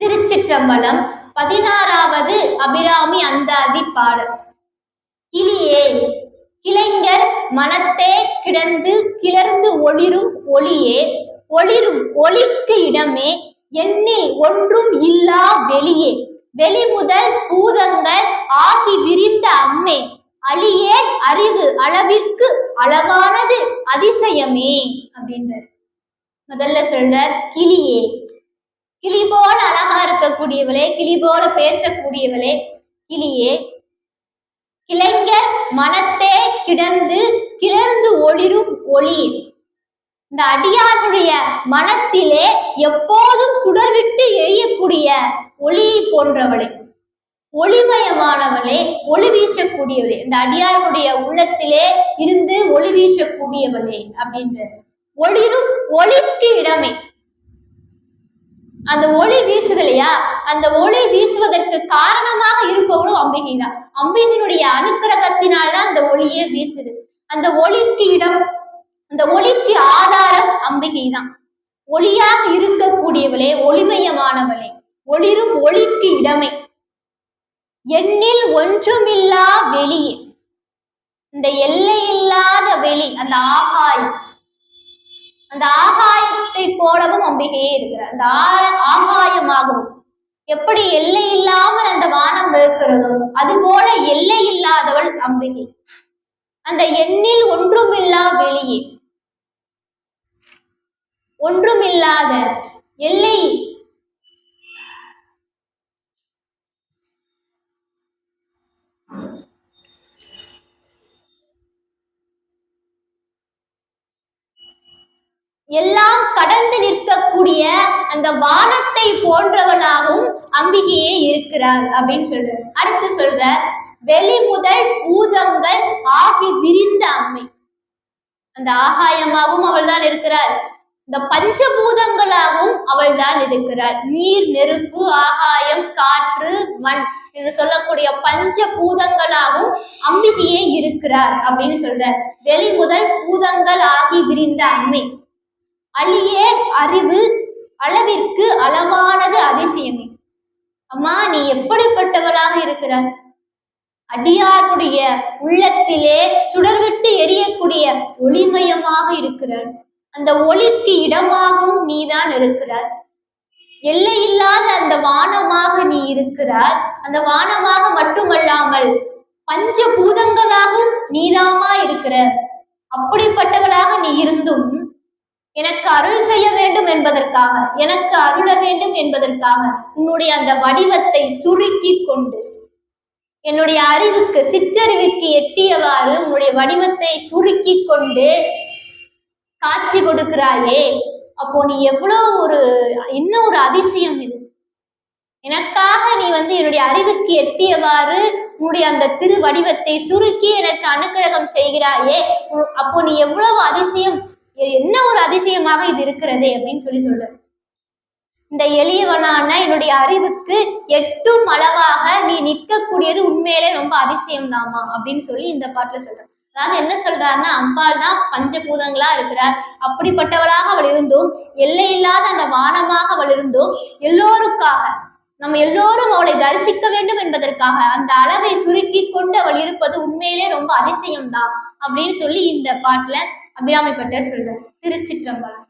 திருச்சிற்றம்பலம் பதினாறாவது அபிராமி அந்தாதி பாடல். கிளியே கிளைஞர் மனத்தே கிடந்து கிளர்ந்து ஒளிரும் ஒளியே ஒளிரும் ஒளிக்கு இடமே எண்ணில் ஒன்றும் இல்லா வெளியே. வெளி முதல் பூதங்கள் ஆகி விரிந்த அம்மே அழியே அறிவு அளவிற்கு அளவானது அதிசயமே அப்படின்றார். முதல்ல சொல்றார் கிளியே பார்க்கக்கூடியவளே கிளி போல பேசக்கூடியவளே. கிளியே கிளைங்க மனத்தே கிடந்து கிளர்ந்து ஒளிரும் ஒளி. இந்த அடியாருடைய மனத்திலே எப்போதும் சுடர்விட்டு எரியக்கூடிய ஒளியை போன்றவளே. ஒளிமயமானவளே ஒளி வீசக்கூடியவளே. இந்த அடியாருடைய உள்ளத்திலே இருந்து ஒளி வீசக்கூடியவளே அப்படின்ற ஒளிரும் ஒளிக்கு இடமே. அந்த ஒளி வீசுது இல்லையா அந்த ஒளி வீசுவதற்கு காரணமாக இருப்பவளும் அம்பிகை தான் அம்பிகையினுடைய அனுக்கிரகத்தினால அந்த ஒளியே வீசுது. அந்த ஒளிக்கு இடம் அந்த ஒளிக்கு ஆதாரம் அம்பிகை தான் ஒளியாக இருக்கக்கூடியவளே ஒளிமயமானவளே. ஒளிரும் ஒளிக்கு இடமே. எண்ணில் ஒன்றுமில்லா வெளியே. இந்த எல்லையில்லாத வெளி அந்த ஆகாயம் அந்த ஆகாயத்தை போலவும் அம்பிகையே இருக்கிறார். அந்த ஆகாயமாகவும் எப்படி எல்லை இல்லாமல் அந்த வானம் இருக்கிறதோ அது போல எல்லை இல்லாதவள் அம்பிகை. அந்த எண்ணில் ஒன்றுமில்லா வெளியே. ஒன்றுமில்லாத எல்லை எல்லாம் கடந்து நிற்கக்கூடிய அந்த வானத்தை போன்றவனாகவும் அம்பிகையே இருக்கிறார் அப்படின்னு சொல்ற அடுத்து சொல்ற வெளி முதல் பூதங்கள் ஆகி விரிந்த அம்மை. அந்த ஆகாயமாகவும் அவள் தான் இருக்கிறார் இந்த பஞ்சபூதங்களாகவும் அவள்தான் இருக்கிறார் நீர் நெருப்பு ஆகாயம் காற்று மண் என்று சொல்லக்கூடிய பஞ்ச பூதங்களாகவும் அம்பிகையே இருக்கிறார் அப்படின்னு சொல்றார். வெளி முதல் பூதங்கள் ஆகி விரிந்த அம்மை. அழியே அறிவு அளவிற்கு அளவானது அதிசயமே. அம்மா நீ எப்படிப்பட்டவளாக இருக்கிறாய்? அடியாருடைய உள்ளத்திலே சுடர்விட்டு எரியக்கூடிய ஒளிமயமாக இருக்கிறார் அந்த ஒளிக்கு இடமாகவும் நீதான் இருக்கிறார் எல்லையில்லாத அந்த வானமாக நீ இருக்கிறார் அந்த வானமாக மட்டுமல்லாமல் பஞ்ச பூதங்களாகவும் நீதாமா இருக்கிற. அப்படிப்பட்டவளாக நீ இருந்தும் எனக்கு அருள் செய்ய வேண்டும் என்பதற்காக எனக்கு அருள வேண்டும் என்பதற்காக உன்னுடைய அந்த வடிவத்தை சுருக்கி கொண்டு என்னுடைய அறிவுக்கு சிற்றறிவுக்கு எட்டியவாறு உன்னுடைய வடிவத்தை சுருக்கி கொண்டு காட்சி கொடுக்கிறாயே. அப்போ நீ எவ்வளோ ஒரு என்ன ஒரு அதிசயம் இது? எனக்காக நீ வந்து என்னுடைய அறிவுக்கு எட்டியவாறு உன்னுடைய அந்த திரு வடிவத்தை சுருக்கி எனக்கு அனுக்கிரகம் செய்கிறாயே. உ- அப்போ நீ எவ்வளவு அதிசயம்? என்ன ஒரு அதிசயமாக இது இருக்கிறது அப்படின்னு சொல்லி சொல்றாரு இந்த எளியவனான என்னுடைய அறிவுக்கு எட்டும் அளவாக நீ நிற்கக்கூடியது உண்மையிலே ரொம்ப அதிசயம் தாமா அப்படின்னு சொல்லி இந்த பாட்டுல சொல்றேன் அதாவது என்ன சொல்றாருன்னா அம்பாள் தான் பஞ்சபூதங்களா இருக்கிறார். அப்படிப்பட்டவளாக அவள் இருந்தும் எல்லையில்லாத அந்த வானமாக அவள் இருந்தும் எல்லோருக்காக நம்ம எல்லோரும் அவளை தரிசிக்க வேண்டும் என்பதற்காக அந்த அளவை சுருக்கி கொண்டு அவள் இருப்பது உண்மையிலே ரொம்ப அதிசயம்தான் அப்படின்னு சொல்லி இந்த பாட்டுல அபிராமிப்பட்டர் சொல்றார். திருச்சிற்றம்பலம்.